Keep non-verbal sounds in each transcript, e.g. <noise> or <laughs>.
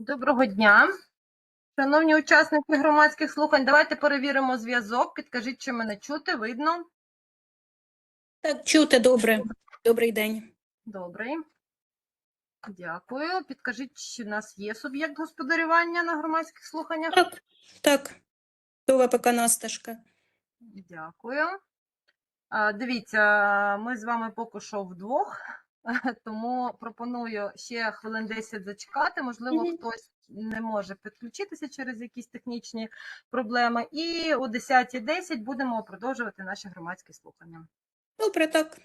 Доброго дня. Шановні учасники громадських слухань, давайте перевіримо зв'язок. Підкажіть, чи мене чути, видно? Так, чути добре. Добрий день. Добрий. Дякую. Підкажіть, чи в нас є суб'єкт господарювання на громадських слуханнях? Так, так. До ВПК Насташка. Дякую. А, Дивіться, ми з вами поки що вдвох, <laughs> тому пропоную ще хвилин 10 зачекати. Можливо, хтось не може підключитися через якісь технічні проблеми. І о 10.10 будемо продовжувати наші громадські слухання. Добре, так.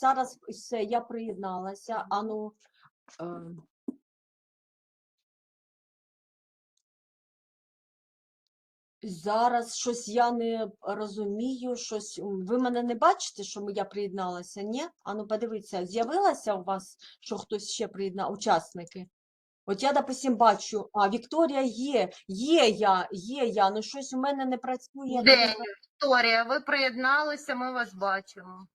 Зараз все, я приєдналася. Ану, е, зараз щось я не розумію, щось. Ви мене не бачите, що я приєдналася? Ні? Ану, подивіться, з'явилося у вас, що хтось ще приєднав, учасники? От я, допустим, бачу, а Вікторія є, є я, є я, ну щось у мене не працює. День, Вікторія, ви приєдналися, ми вас бачимо.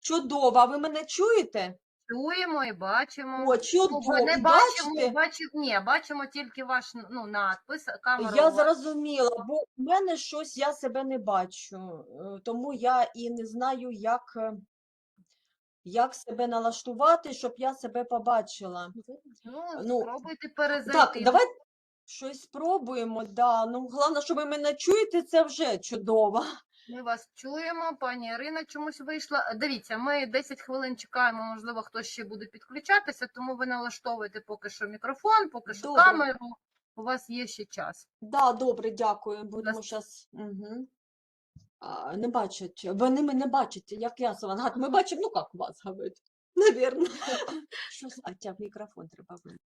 Чудово, а ви мене чуєте? Чуємо і бачимо. О, Ну, чудово, не і бачимо, бачите? бачимо, ні, бачимо тільки ваш ну, надпис, камеру. Я зрозуміла, бо в мене щось я себе не бачу, е, тому я і не знаю, як, е, як себе налаштувати, щоб я себе побачила. Ну, ну, спробуйте перезайти. Так, давай щось спробуємо. Да. Ну, головне, що ви мене чуєте, це вже чудово. Ми вас чуємо, пані Ірина чомусь вийшла. Е, Дивіться, ми 10 хвилин чекаємо, можливо, хтось ще буде підключатися, тому ви налаштовуєте поки що мікрофон, поки що Добре. камеру. У вас є ще час. Да, добре, дякую. Будемо зараз. Угу. А, не бачать. Вони мене бачать, як я. Ми бачимо, ну як вас говорить. Навірно. <laughs> Щось, а тя мікрофон треба вимкнути.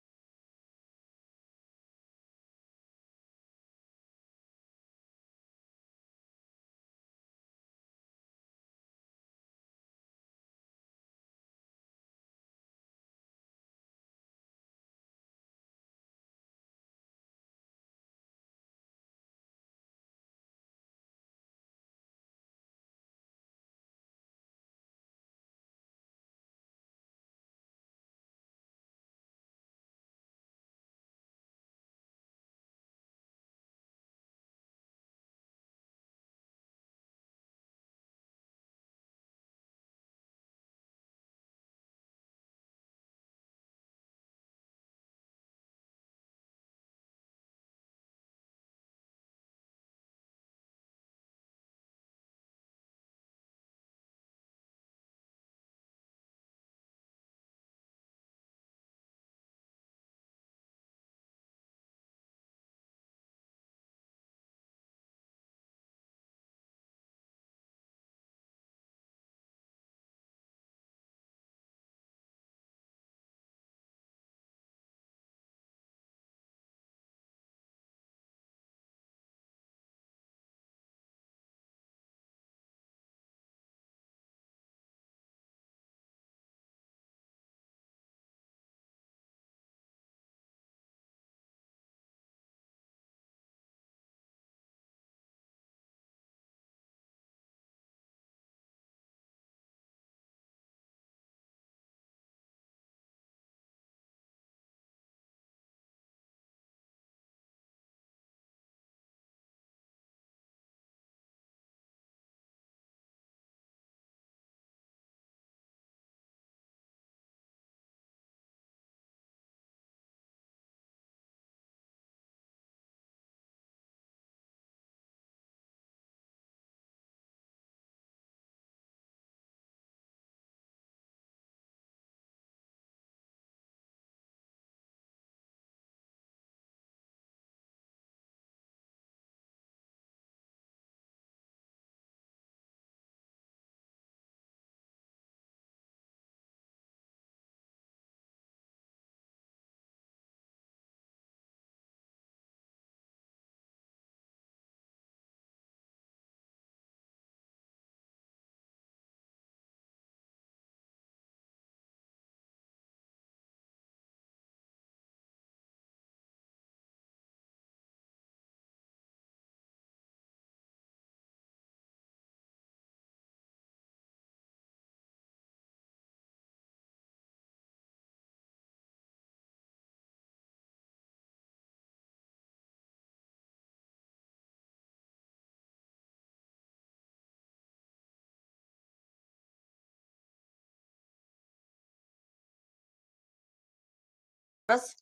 Раз.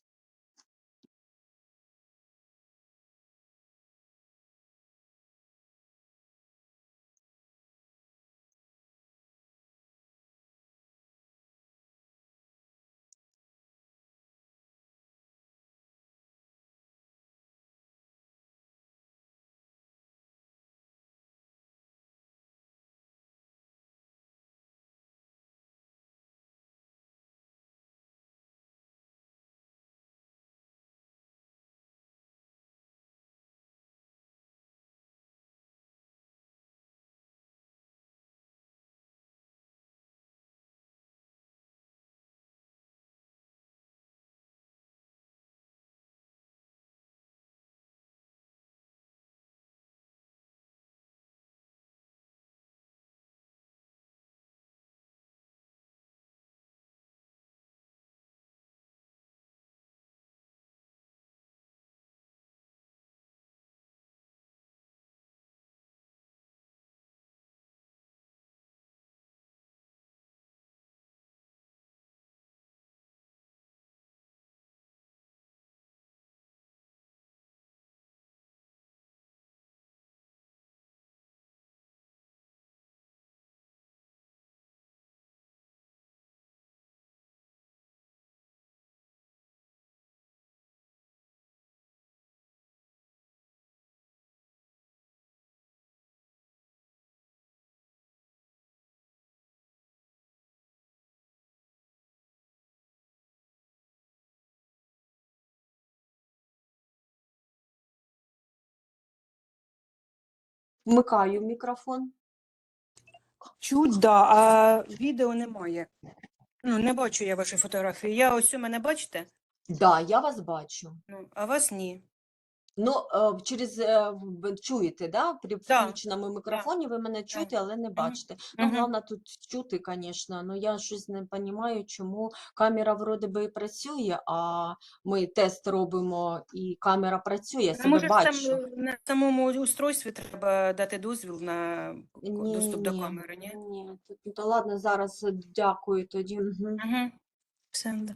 Вмикаю мікрофон. Чуть, да, а відео немає. Ну, не бачу я ваші фотографії. Я ось у мене бачите? Да, я вас бачу. Ну, а вас ні. Ну, е, через е, чуєте, да? При включеному мікрофоні ви мене чуєте, але не бачите. Ну, головне тут чути, звісно, але я щось не розумію, чому камера вроде би і працює, а ми тест робимо і камера працює, я себе може, бачу. сам, на самому устройстві треба дати дозвіл на Ні, доступ до камери, ні? Ні, ну, та ладно, зараз е, дякую тоді. Угу. Угу. Все, да.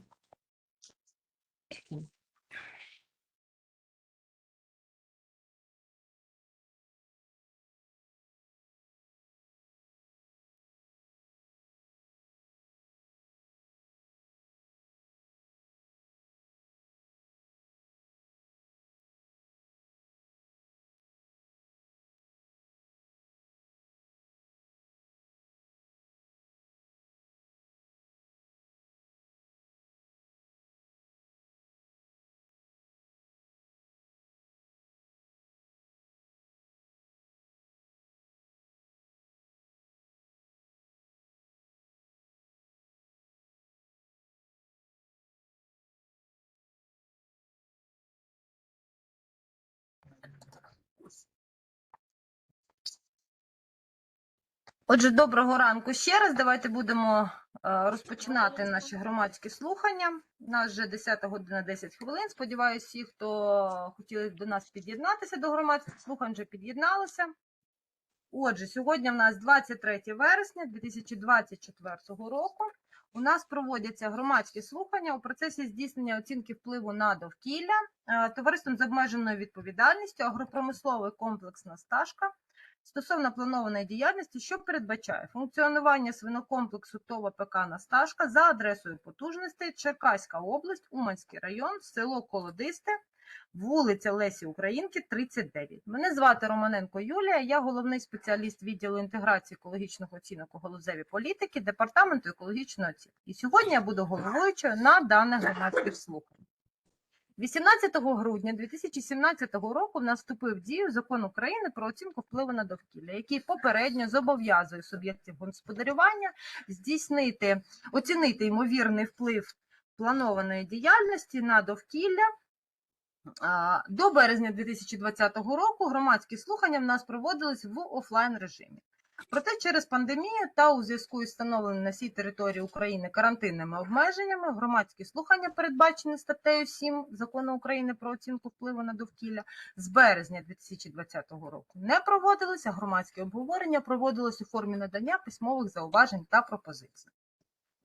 Отже, доброго ранку ще раз. Давайте будемо е, розпочинати наші громадські слухання. У нас вже 10 година 10 хвилин. Сподіваюся, всі, хто хотіли до нас під'єднатися до громадських слухань, вже під'єдналися. Отже, сьогодні в нас 23 вересня 2024 року. У нас проводяться громадські слухання у процесі здійснення оцінки впливу на довкілля е, товариством з обмеженою відповідальністю агропромисловий комплекс Насташка стосовно планованої діяльності, що передбачає функціонування свинокомплексу ТОВ ПК Насташка за адресою потужностей Черкаська область, Уманський район, село Колодисте, вулиця Лесі Українки, 39. Мене звати Романенко Юлія, я головний спеціаліст відділу інтеграції екологічних оцінок у галузевій політики Департаменту екологічної оцінки. І сьогодні я буду головуючою на даних громадських слухань. 18 грудня 2017 року в нас вступив в дію закон України про оцінку впливу на довкілля, який попередньо зобов'язує суб'єктів господарювання здійснити, оцінити ймовірний вплив планованої діяльності на довкілля. До березня 2020 року громадські слухання в нас проводились в офлайн режимі. Проте через пандемію та у зв'язку із встановленими на всій території України карантинними обмеженнями громадські слухання, передбачені статтею 7 Закону України про оцінку впливу на довкілля, з березня 2020 року не проводилися. Громадські обговорення проводилось у формі надання письмових зауважень та пропозицій.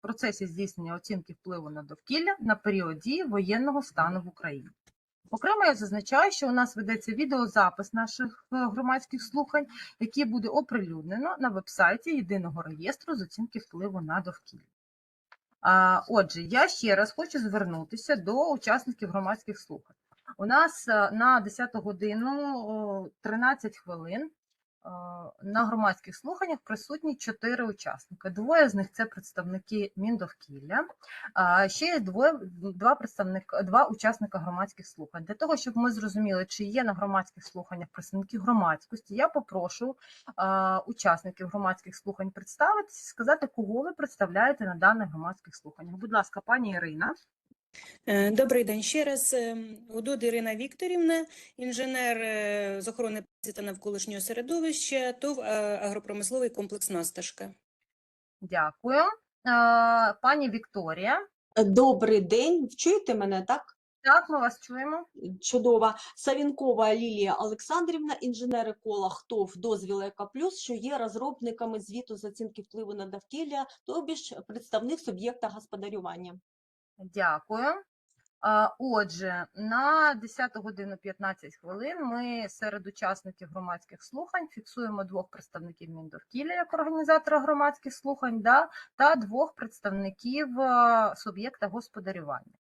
процесі здійснення оцінки впливу на довкілля на період дії воєнного стану в Україні. Окремо я зазначаю, що у нас ведеться відеозапис наших е, громадських слухань, які буде оприлюднено на вебсайті єдиного реєстру з оцінки впливу на довкілля. Отже, я ще раз хочу звернутися до учасників громадських слухань. У нас е, на 10 годину 13 хвилин на громадських слуханнях присутні чотири учасника. Двоє з них це представники Міндовкілля, ще є двоє, два представника, два учасника громадських слухань. Для того, щоб ми зрозуміли, чи є на громадських слуханнях представники громадськості, я попрошу а, учасників громадських слухань представитися, сказати, кого ви представляєте на даних громадських слуханнях. Будь ласка, пані Ірина. Е, Добрий день ще раз. Ем, Ірина Вікторівна, інженер е, з охорони праці та навколишнього середовища, ТОВ е, агропромисловий комплекс «Насташка». Дякую. Пані Вікторія. Добрий день. Чуєте мене, так? Так, ми вас чуємо. Чудово. Савінкова Лілія Олександрівна, інженер еколог ТОВ дозвіл ЕКО Плюс, що є розробниками звіту з оцінки впливу на довкілля, тобі ж представник суб'єкта господарювання. Дякую. Отже, на 10 годину 15 хвилин ми серед учасників громадських слухань фіксуємо двох представників Міндовкілля як організатора громадських слухань да, та двох представників е, суб'єкта господарювання.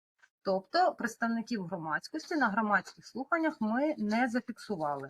Тобто представників громадськості на громадських слуханнях ми не зафіксували.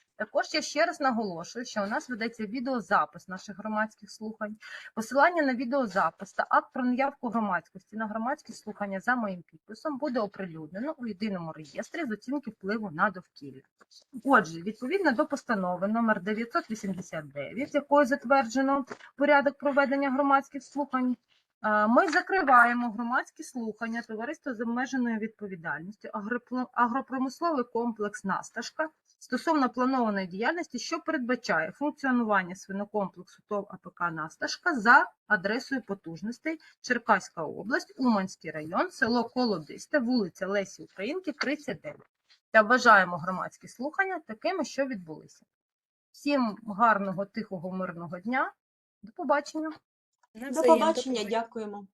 Також я ще раз наголошую, що у нас ведеться відеозапис наших громадських слухань, посилання на відеозапис та акт про наявку громадськості на громадські слухання за моїм підписом буде оприлюднено у єдиному реєстрі з оцінки впливу на довкілля. Отже, відповідно до постанови номер 989, якою затверджено порядок проведення громадських слухань, е, ми закриваємо громадські слухання товариства з обмеженою відповідальністю агропромисловий комплекс Насташка стосовно планованої діяльності, що передбачає функціонування свинокомплексу ТОВ АПК Насташка за адресою потужностей Черкаська область, Уманський район, село Колодисте, вулиця Лесі Українки, 39 та вважаємо громадські слухання такими, що відбулися. Всім гарного, тихого, мирного дня. До побачення. До побачення, дякуємо.